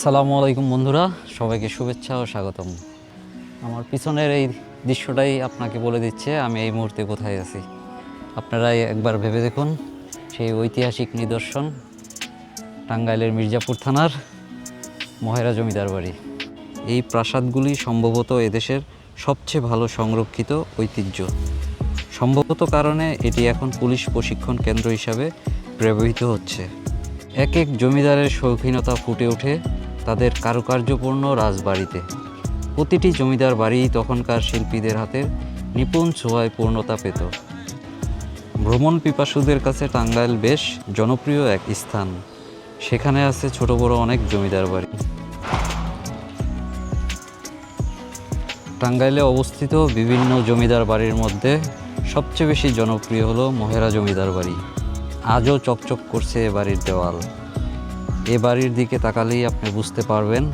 আসসালামু আলাইকুম বন্ধুরা, সবাইকে শুভেচ্ছা ও স্বাগতম। আমার পিছনের এই দৃশ্যটাই আপনাকে বলে দিচ্ছে, আমি এই মুহূর্তে কোথায় আছি। আপনারা একবার ভেবে দেখুন, সেই ঐতিহাসিক নিদর্শন, টাঙ্গাইলের মির্জাপুর থানার মহেরা জমিদার বাড়ি। এই প্রাসাদগুলি সম্ভবত এদেশের সবচেয়ে ভালো সংরক্ষিত ঐতিহ্য। সম্ভবত কারণে এটি এখন পুলিশ প্রশিক্ষণ কেন্দ্র হিসাবে ব্যবহৃত হচ্ছে। এক এক জমিদারের শৌখিনতা ফুটে ওঠে তাদের কারুকার্যপূর্ণ রাজবাড়িতে। প্রতিটি জমিদার বাড়ি তখনকার শিল্পীদের হাতের নিপুণ ছোঁয়ায় পূর্ণতা পেত। ভ্রমণ পিপাসুদের কাছে টাঙ্গাইল বেশ জনপ্রিয় এক স্থান। সেখানে আছে ছোট বড় অনেক জমিদার বাড়ি। টাঙ্গাইলে অবস্থিত বিভিন্ন জমিদার বাড়ির মধ্যে সবচেয়ে বেশি জনপ্রিয় হলো মহেরা জমিদার বাড়ি। আজও চকচক করছে এ বাড়ির দেওয়াল। এ বাড়ির দিকে তাকালেই আপনি বুঝতে পারবেন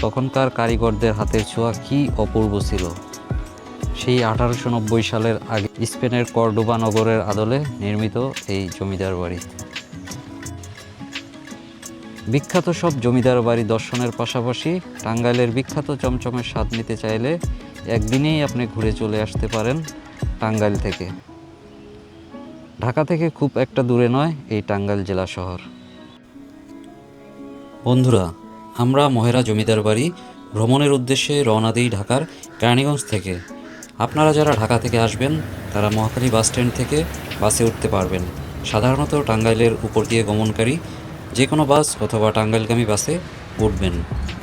তখনকার কারিগরদের হাতের ছোঁয়া কী অপূর্ব ছিল। সেই আঠারোশো নব্বই সালের আগে স্পেনের কর্ডোবা নগরের আদলে নির্মিত এই জমিদার বাড়ি। বিখ্যাত সব জমিদার বাড়ি দর্শনের পাশাপাশি টাঙ্গাইলের বিখ্যাত চমচমের স্বাদ নিতে চাইলে একদিনেই আপনি ঘুরে চলে আসতে পারেন টাঙ্গাইল থেকে। ঢাকা থেকে খুব একটা দূরে নয় এই টাঙ্গাইল জেলা শহর। বন্ধুরা, আমরা মহেরা জমিদার বাড়ি ভ্রমণের উদ্দেশ্যে রওনা দিই ঢাকার কেরানীগঞ্জ থেকে। আপনারা যারা ঢাকা থেকে আসবেন, তারা মহাখালী বাস স্ট্যান্ড থেকে বাসে উঠতে পারবেন। সাধারণত টাঙ্গাইলের উপর দিয়ে গমনকারী যে কোনো বাস অথবা টাঙ্গাইলগামী বাসে উঠবেন।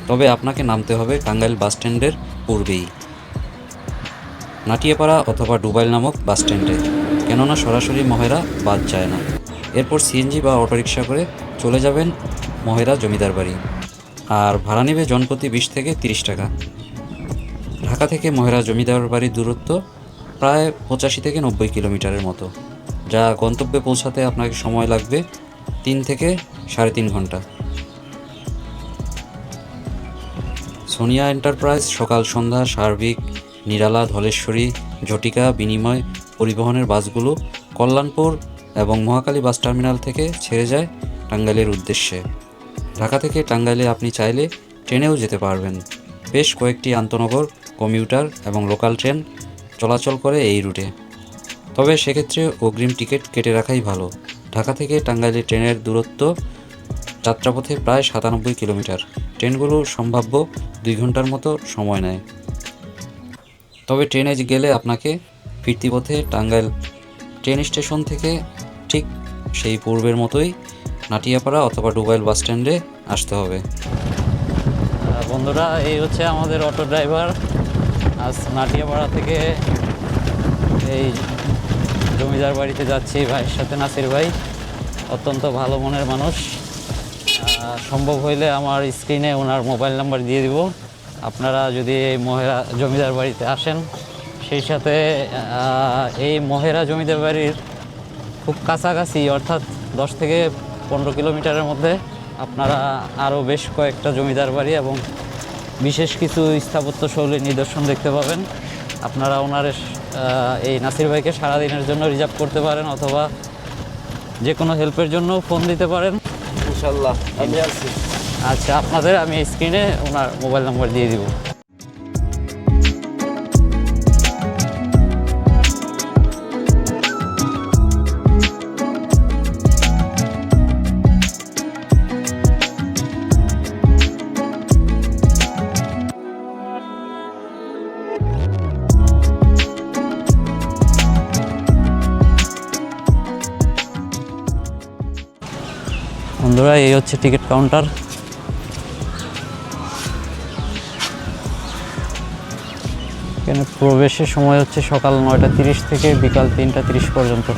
তবে আপনাকে নামতে হবে টাঙ্গাইল বাস স্ট্যান্ডের পূর্বেই। নাটিয়াপাড়া অথবা ডুবাইল নামক বাস স্ট্যান্ডে। কেননা সরাসরি মহেরা বাদ যায় না। এরপর সিএনজি বা অটোরিকশা করে চলে যাবেন মহেরা জমিদার বাড়ি। আর ভাড়া নেবে জনপ্রতি বিশ থেকে তিরিশ টাকা। ঢাকা থেকে মহেরা জমিদার বাড়ির দূরত্ব প্রায় পঁচাশি থেকে নব্বই কিলোমিটারের মতো, যা গন্তব্যে পৌঁছাতে আপনাকে সময় লাগবে তিন থেকে সাড়ে তিন ঘণ্টা। সোনিয়া এন্টারপ্রাইজ সকাল সন্ধ্যা সার্বিক, নিরালা, ধলেশ্বরী, ঝটিকা, বিনিময় পরিবহনের বাসগুলো কল্যাণপুর এবং মহাকালী বাস টার্মিনাল থেকে ছেড়ে যায় টাঙ্গাইলের উদ্দেশ্যে। ঢাকা থেকে টাঙ্গাইলে আপনি চাইলে ট্রেনেও যেতে পারবেন। বেশ কয়েকটি আন্তনগর, কমিউটার এবং লোকাল ট্রেন চলাচল করে এই রুটে। তবে সেক্ষেত্রে অগ্রিম টিকিট কেটে রাখাই ভালো। ঢাকা থেকে টাঙ্গাইলে ট্রেনের দূরত্ব যাত্রাপথে প্রায় সাতানব্বই কিলোমিটার। ট্রেনগুলো সম্ভাব্য দুই ঘণ্টার মতো সময় নেয়। তবে ট্রেনে গেলে আপনাকে ফিরতি পথে টাঙ্গাইল ট্রেন স্টেশন থেকে ঠিক সেই পূর্বের মতোই নাটিয়াপাড়া অথবা ডুবাইল বাস স্ট্যান্ডে আসতে হবে। বন্ধুরা, এই হচ্ছে আমাদের অটো ড্রাইভার। আজ নাটিয়াপাড়া থেকে এই জমিদার বাড়িতে যাচ্ছি ভাইয়ের সাথে, নাসির ভাই। অত্যন্ত ভালো মনের মানুষ। সম্ভব হইলে আমার স্ক্রিনে ওনার মোবাইল নাম্বার দিয়ে দিব। আপনারা যদি এই মহেরা জমিদার বাড়িতে আসেন, সেই সাথে এই মহেরা জমিদার বাড়ির খুব কাছাকাছি, অর্থাৎ দশ থেকে পনেরো কিলোমিটারের মধ্যে আপনারা আরও বেশ কয়েকটা জমিদার বাড়ি এবং বিশেষ কিছু স্থাপত্যশৈলীর নিদর্শন দেখতে পাবেন। আপনারা ওনার এই নাসির ভাইকে সারাদিনের জন্য রিজার্ভ করতে পারেন অথবা যে কোনো হেল্পের জন্য ফোন দিতে পারেন। ইনশাল্লাহ আমি আছি। আচ্ছা আপনাদের আমি স্ক্রিনে ওনার মোবাইল নম্বর দিয়ে দিব। বন্ধুরা, এই হচ্ছে টিকিট কাউন্টার এখানে প্রবেশের সময় হচ্ছে সকাল নয়টা তিরিশ থেকে বিকাল তিনটা তিরিশ পর্যন্ত।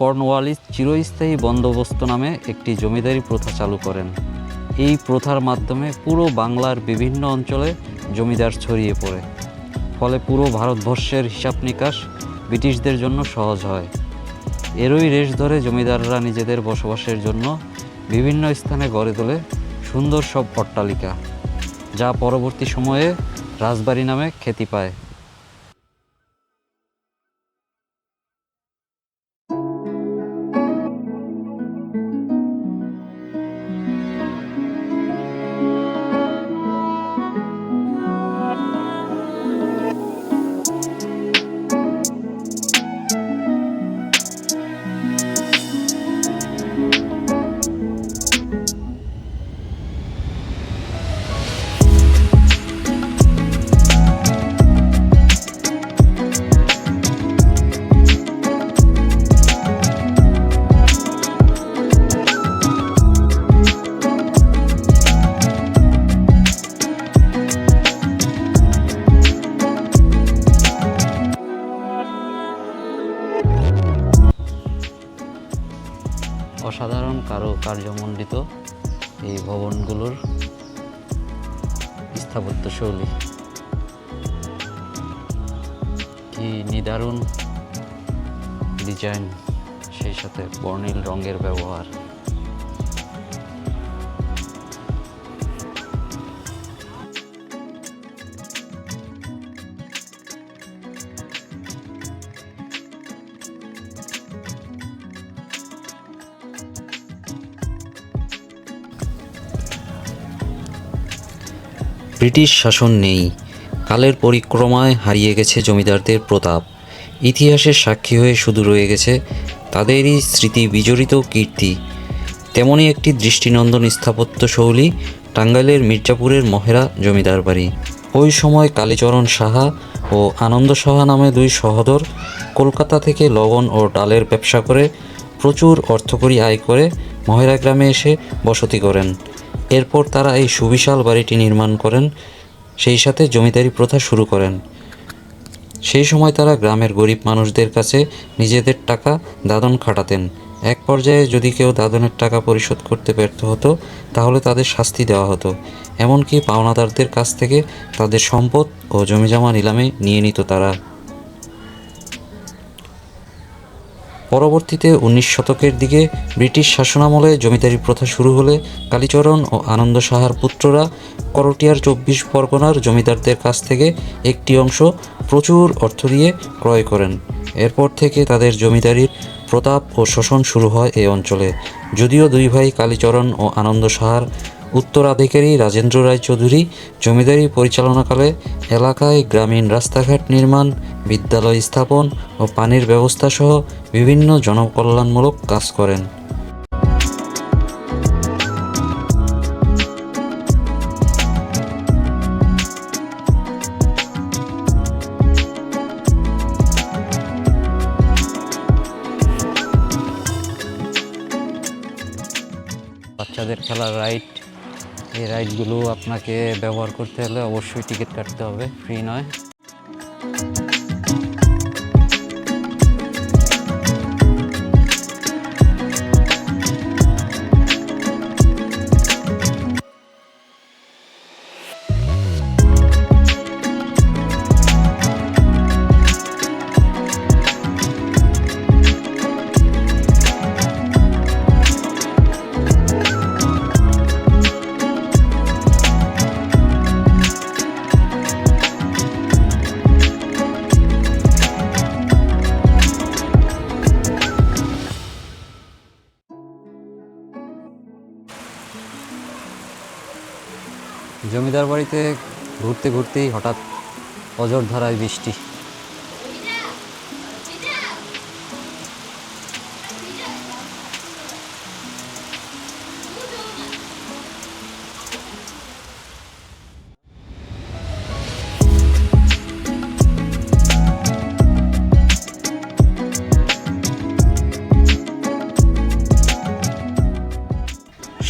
কর্নওয়ালিস চিরস্থায়ী বন্দোবস্ত নামে একটি জমিদারি প্রথা চালু করেন। এই প্রথার মাধ্যমে পুরো বাংলার বিভিন্ন অঞ্চলে জমিদার ছড়িয়ে পড়ে। ফলে পুরো ভারতবর্ষের হিসাব নিকাশ ব্রিটিশদের জন্য সহজ হয়। এরই রেশ ধরে জমিদাররা নিজেদের বসবাসের জন্য বিভিন্ন স্থানে গড়ে তোলে সুন্দর সব অট্টালিকা যা পরবর্তী সময়ে রাজবাড়ি নামে খ্যাতি পায়। অসাধারণ কারও কার্যমণ্ডিত এই ভবনগুলোর স্থাপত্যশৈলী কি নিদারুণ ডিজাইন সেই সাথে বর্ণিল রঙের ব্যবহার। ব্রিটিশ শাসন নেই। কালের পরিক্রমায় হারিয়ে গেছে জমিদারদের প্রতাপ। ইতিহাসের সাক্ষী হয়ে শুধু রয়ে গেছে তাদেরই স্মৃতি বিজড়িত কীর্তি। তেমনই একটি দৃষ্টিনন্দন স্থাপত্য শৈলী টাঙ্গাইলের মির্জাপুরের মহেরা জমিদার বাড়ি। ওই সময় কালীচরণ সাহা ও আনন্দ সাহা নামে দুই সহোদর কলকাতা থেকে লবণ ও ডালের ব্যবসা করে প্রচুর অর্থকরী আয় করে মহেরা গ্রামে এসে বসতি করেন। এরপর তারা এই সুবিশাল বাড়িটি নির্মাণ করেন, সেই সাথে জমিদারি প্রথা শুরু করেন। সেই সময় তারা গ্রামের গরিব মানুষদের কাছে নিজেদের টাকা দাদন খাটাতেন। এক পর্যায়ে যদি কেউ দাদনের টাকা পরিশোধ করতে ব্যর্থ হতো, তাহলে তাদের শাস্তি দেওয়া হতো। এমনকি পাওনাদারদের কাছ থেকে তাদের সম্পদ ও জমিজমা নিলামে নিয়ে নিত তারা। পরবর্তীতে উনিশ শতকের দিকে ব্রিটিশ শাসনামলে জমিদারি প্রথা শুরু হলে কালীচরণ ও আনন্দ সাহার পুত্ররা করটিয়ার চব্বিশ পরগনার জমিদারদের কাছ থেকে একটি অংশ প্রচুর অর্থ দিয়ে ক্রয় করেন। এরপর থেকে তাদের জমিদারির প্রতাপ ও শোষণ শুরু হয় এই অঞ্চলে। যদিও দুই ভাই কালীচরণ ও আনন্দ সাহার উত্তরাধিকারী রাজেন্দ্র রায় চৌধুরী জমিদারি পরিচালনাকালে এলাকায় গ্রামীণ রাস্তাঘাট নির্মাণ, বিদ্যালয় স্থাপন ও পানির ব্যবস্থা সহ বিভিন্ন জনকল্যাণমূলক কাজ করেন। বাচ্চাদের খেলার রাইড এই রাইডগুলো আপনাকে ব্যবহার করতে হলে অবশ্যই টিকিট কাটতে হবে ফ্রি নয়। জমিদার বাড়িতে ঘুরতে ঘুরতেই হঠাৎ অজর ধারায় বৃষ্টি।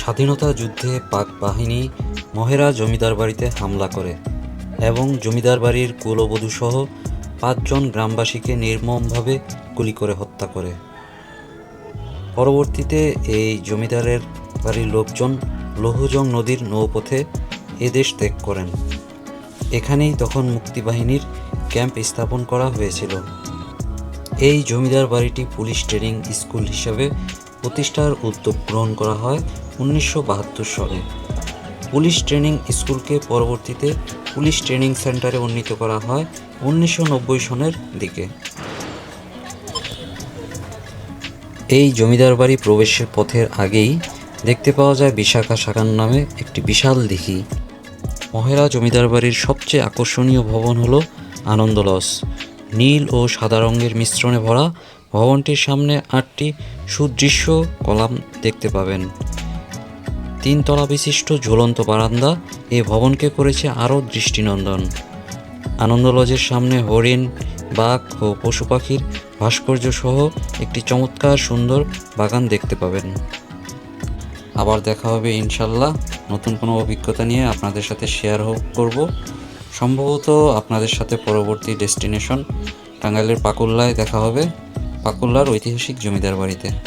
স্বাধীনতা যুদ্ধে পাক বাহিনী মহেরা জমিদার বাড়িতে হামলা করে এবং জমিদার বাড়ির কুলবধূসহ পাঁচজন গ্রামবাসীকে নির্মমভাবে গুলি করে হত্যা করে। পরবর্তীতে এই জমিদারের বাড়ির লোকজন লৌহজং নদীর নৌপথে এদেশ ত্যাগ করেন। এখানেই তখন মুক্তিবাহিনীর ক্যাম্প স্থাপন করা হয়েছিল। এই জমিদার বাড়িটি পুলিশ ট্রেনিং স্কুল হিসাবে প্রতিষ্ঠার উদ্যোগ গ্রহণ করা হয় উনিশশো বাহাত্তর সালে। পুলিশ ট্রেনিং স্কুলকে পরবর্তীতে পুলিশ ট্রেনিং সেন্টারে উন্নীত করা হয় উনিশশো নব্বই সনের দিকে। এই জমিদার বাড়ি প্রবেশের পথের আগেই দেখতে পাওয়া যায় বিশাখা সাকান নামে একটি বিশাল দিঘি। মহেরা জমিদার বাড়ির সবচেয়ে আকর্ষণীয় ভবন হলো আনন্দলস। নীল ও সাদা রঙের মিশ্রণে ভরা ভবনটির সামনে আটটি সুদৃশ্য কলাম দেখতে পাবেন। তিনতলা বিশিষ্ট ঝুলন্ত বারান্দা এই ভবনকে করেছে আরও দৃষ্টিনন্দন। আনন্দ লজের সামনে হরিণ, বাঘ ও পশু পাখির ভাস্কর্য সহ একটি চমৎকার সুন্দর বাগান দেখতে পাবেন। আবার দেখা হবে ইনশাল্লাহ। নতুন কোনো অভিজ্ঞতা নিয়ে আপনাদের সাথে শেয়ার করব। সম্ভবত আপনাদের সাথে পরবর্তী ডেস্টিনেশন টাঙ্গাইলের পাকুল্লায় দেখা হবে। পাকুল্লার ঐতিহাসিক জমিদার বাড়িতে।